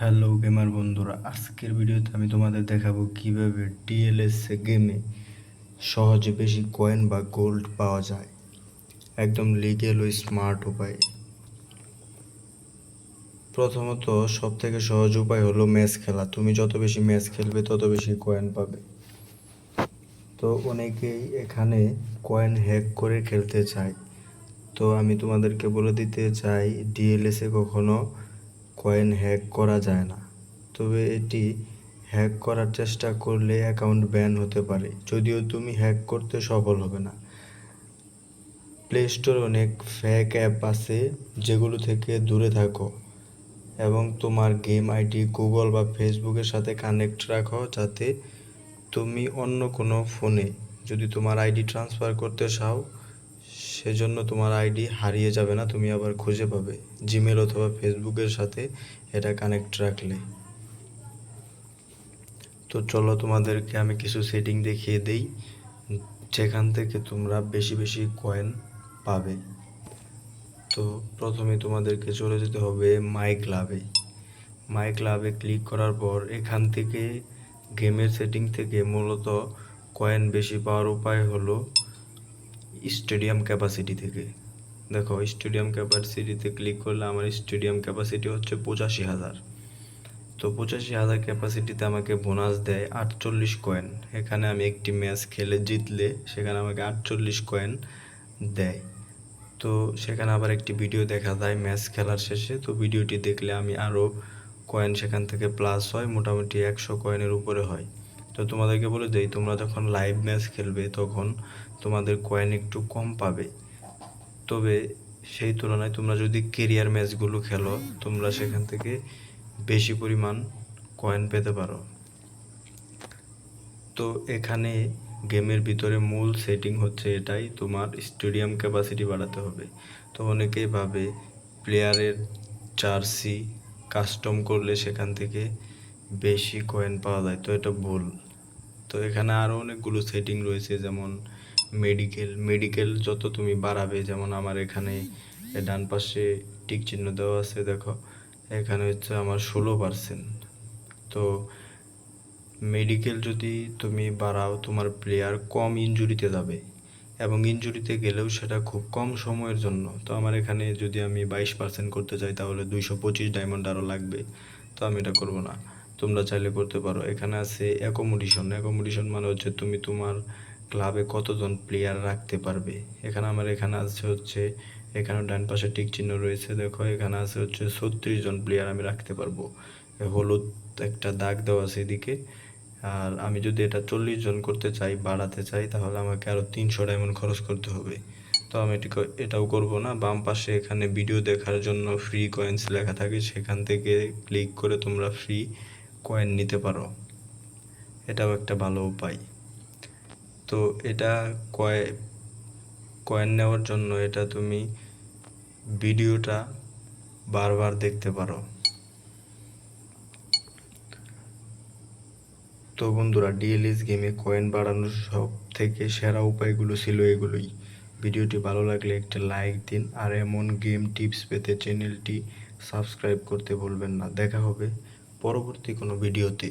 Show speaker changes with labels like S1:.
S1: Hello gamer বন্ধুরা, আজকের ভিডিওতে আমি তোমাদের দেখাবো কীভাবে ডিএলএস গেমে সহজে বেশি কয়েন বা গোল্ড পাওয়া যায়। একদম লিগেল ও স্মার্ট উপায়। প্রথমত সব থেকে সহজ উপায় হলো ম্যাচ খেলা। তুমি যত বেশি ম্যাচ খেলবে, তত বেশি কয়েন পাবে। তো অনেকেই এখানে কয়েন হ্যাক করে খেলতে চায়। তো আমি তোমাদেরকে বলে দিতে চাই ডিএলএসে কখনো কয়েন হ্যাক করা যায় না। তবে এটি হ্যাক করার চেষ্টা করলে অ্যাকাউন্ট ব্যান হতে পারে, যদিও তুমি হ্যাক করতে সফল হবে না। প্লে স্টোর অনেক ফ্যাক অ্যাপ আছে যেগুলো থেকে দূরে থাকো এবং তোমার গেম আইডি গুগল বা ফেসবুকের সাথে কানেক্ট রাখো যাতে তুমি অন্য কোনো ফোনে যদি তোমার আইডি ট্রান্সফার করতে চাও সেজন্য তোমার আইডি হারিয়ে যাবে না, তুমি আবার খুঁজে পাবে। জিমেল অথবা ফেসবুকের সাথে এটা কানেক্ট রাখলে। তো চলো তোমাদেরকে আমি কিছু সেটিং দেখিয়ে দেই। যেখান থেকে তোমরা বেশি বেশি কয়েন পাবে। তো প্রথমে তোমাদেরকে চলে যেতে হবে মাই ক্লাবে মাই ক্লাবে ক্লিক করার পর এখান থেকে গেমের সেটিং থেকে মূলত কয়েন বেশি পাওয়ার উপায় হলো স্টেডিয়াম ক্যাপাসিটি থেকে। দেখো স্টেডিয়াম ক্যাপাসিটিতে ক্লিক করলে আমার স্টেডিয়াম ক্যাপাসিটি হচ্ছে পঁচাশি হাজার। তো পঁচাশি হাজার ক্যাপাসিটিতে আমাকে বোনাস দেয় আটচল্লিশ কয়েন এখানে আমি একটি ম্যাচ খেলে জিতলে সেখানে আমাকে আটচল্লিশ কয়েন দেয়। তো সেখানে আবার একটি ভিডিও দেখা যায় ম্যাচ খেলার শেষে। তো ভিডিওটি দেখলে আমি আরও কয়েন সেখান থেকে প্লাস হয়, মোটামুটি একশো কয়েনের উপরে হয়। তো তোমাদেরকে বলে দেই, তোমরা যখন লাইভ ম্যাচ খেলবে তখন তোমাদের কয়েন একটু কম পাবে। তবে সেই তুলনায় তোমরা যদি কেরিয়ার ম্যাচগুলো খেলো, তোমরা সেখান থেকে বেশি পরিমাণ কয়েন পেতে পারো। তো এখানে গেমের ভিতরে মূল সেটিং হচ্ছে এটাই, তোমার স্টেডিয়াম ক্যাপাসিটি বাড়াতে হবে। তো অনেকেই ভাবে প্লেয়ারের জার্সি কাস্টম করলে সেখান থেকে বেশি কয়েন পাওয়া যায়, তো এটা ভুল। তো এখানে আরও অনেকগুলো সেটিং রয়েছে, যেমন মেডিকেল মেডিকেল যত তুমি বাড়াবে, যেমন আমার এখানে ডান পাশে টিক চিহ্ন দেওয়া আছে, দেখো। এখানে হচ্ছে আমার ষোলো পার্সেন্ট তো মেডিকেল যদি তুমি বাড়াও, তোমার প্লেয়ার কম ইনজুরিতে যাবে এবং ইঞ্জুরিতে গেলেও সেটা খুব কম সময়ের জন্য। তো আমার এখানে যদি আমি বাইশ পার্সেন্ট করতে চাই, তাহলে দুইশো পঁচিশ ডায়মন্ড আরও লাগবে। তো আমি এটা করব না। তোমরা চাইলে করতে পারো। এখানে আছে অ্যাকোমোডেশন অ্যাকোমোডেশন মানে হচ্ছে তুমি তোমার ক্লাবে কতজন প্লেয়ার রাখতে পারবে। এখানে আমার এখানে আছে হচ্ছে, এখানে ডান পাশে টিক চিহ্ন রয়েছে, দেখো। এখানে আছে হচ্ছে ছত্রিশ জন প্লেয়ার আমি রাখতে পারব। হলুদ একটা দাগ দেওয়া আছে এদিকে। আর আমি যদি এটা চল্লিশ জন করতে চাই, বাড়াতে চাই, তাহলে আমাকে আরও তিনশো ডায়মন্ড খরচ করতে হবে। তো আমি এটিকে এটাও করব না। বাম পাশে এখানে ভিডিও দেখার জন্য ফ্রি কয়েন্স লেখা থাকে। সেখান থেকে ক্লিক করে তোমরা ফ্রি কয়েন নিতে পারো। এটাও একটা ভালো উপায়। তো এটা কয় কয়েন নেওয়ার জন্য এটা তুমি ভিডিওটা বারবার দেখতে পারো। তো বন্ধুরা ডিএলএস গেমে কয়েন বাড়ানোর সব থেকে সেরা উপায়গুলো ছিল এগুলোই। ভিডিওটি ভালো লাগলে একটা লাইক দিন আর এমন গেম টিপস পেতে চ্যানেলটি সাবস্ক্রাইব করতে ভুলবেন না। দেখা হবে পরবর্তী কোনো ভিডিওতে